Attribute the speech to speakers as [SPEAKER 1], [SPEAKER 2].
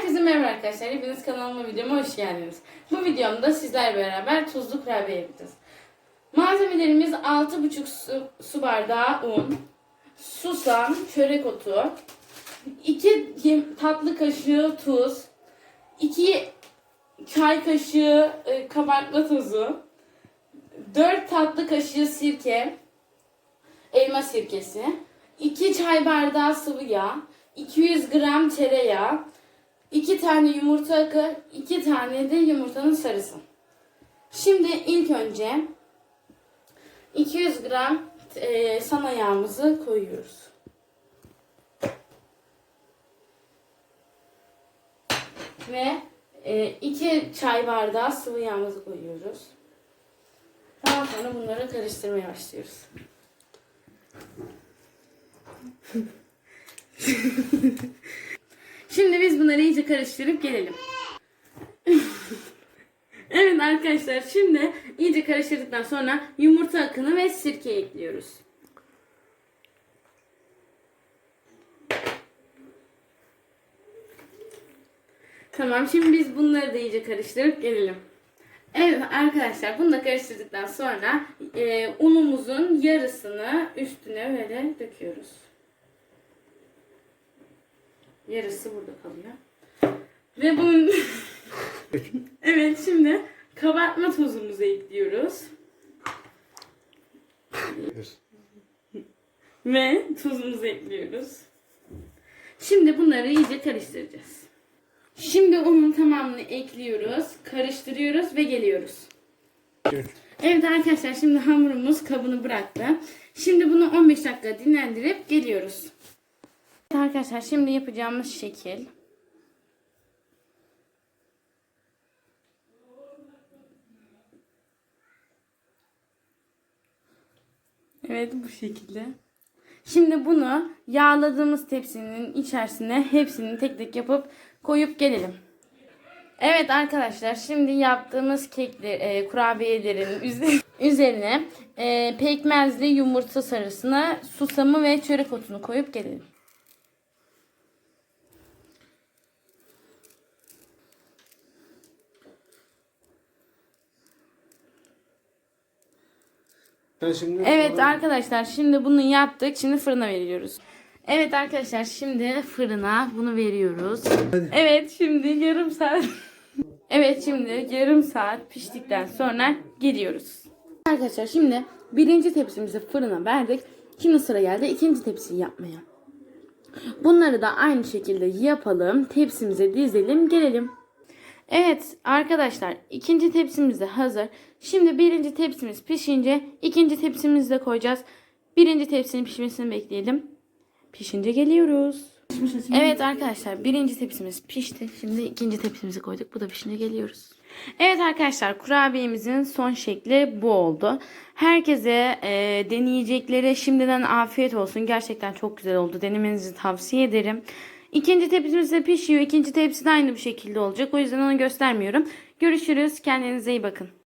[SPEAKER 1] Herkese merhaba arkadaşlar. Hepiniz kanalıma videoma hoş geldiniz. Bu videomda sizler beraber tuzlu kurabiye yapacağız. Malzemelerimiz 6,5 su, su bardağı un, susam, çörek otu, 2 tatlı kaşığı tuz, 2 çay kaşığı e, kabartma tozu, 4 tatlı kaşığı sirke, elma sirkesi, 2 çay bardağı sıvı yağ, 200 gram tereyağı, 2 tane yumurta akı, 2 tane de yumurtanın sarısı. Şimdi ilk önce 200 gram e, sana yağımızı koyuyoruz. Ve 2 çay bardağı sıvı yağımızı koyuyoruz. Daha sonra bunları karıştırmaya başlıyoruz. Şimdi biz bunları iyice karıştırıp gelelim. evet arkadaşlar şimdi iyice karıştırdıktan sonra yumurta akını ve sirke ekliyoruz. Tamam şimdi biz bunları da iyice karıştırıp gelelim. Evet arkadaşlar bunu da karıştırdıktan sonra e, unumuzun yarısını üstüne böyle döküyoruz. Yarısı burada kalıyor. Ve bunun Evet şimdi kabartma tozumuzu ekliyoruz. Ve tuzumuzu ekliyoruz. Şimdi bunları iyice karıştıracağız. Şimdi unun tamamını ekliyoruz, karıştırıyoruz ve geliyoruz. Evet arkadaşlar şimdi hamurumuz kabını bıraktı. Şimdi bunu 15 dakika dinlendirip geliyoruz. Arkadaşlar şimdi yapacağımız şekil. Evet bu şekilde. Şimdi bunu yağladığımız tepsinin içerisine hepsini tek tek yapıp koyup gelelim. Evet arkadaşlar şimdi yaptığımız kekler, e, kurabiyelerin üze- üzerine e, pekmezli yumurta sarısına susamı ve çörek otunu koyup gelelim.
[SPEAKER 2] Şimdi
[SPEAKER 1] Evet arkadaşlar şimdi bunu yaptık. Şimdi fırına veriyoruz. Evet arkadaşlar şimdi fırına bunu veriyoruz. Evet şimdi yarım saat. evet şimdi yarım saat piştikten sonra geliyoruz. Arkadaşlar şimdi birinci tepsimizi fırına verdik. Şimdi sıra geldi ikinci tepsiyi yapmaya. Bunları da aynı şekilde yapalım. Tepsimize dizelim gelelim. Evet arkadaşlar ikinci tepsimiz de hazır. Şimdi birinci tepsimiz pişince ikinci tepsimizi de koyacağız. Birinci tepsinin pişmesini bekleyelim. Pişince geliyoruz. Evet arkadaşlar birinci tepsimiz pişti. Şimdi ikinci tepsimizi koyduk. Bu da pişince geliyoruz. Evet arkadaşlar kurabiyemizin son şekli bu oldu. Herkese e, deneyeceklere şimdiden afiyet olsun. Gerçekten çok güzel oldu. Denemenizi tavsiye ederim. İkinci tepsimiz de pişiyor. İkinci tepsi de aynı bir şekilde olacak. O yüzden onu göstermiyorum. Görüşürüz. Kendinize iyi bakın.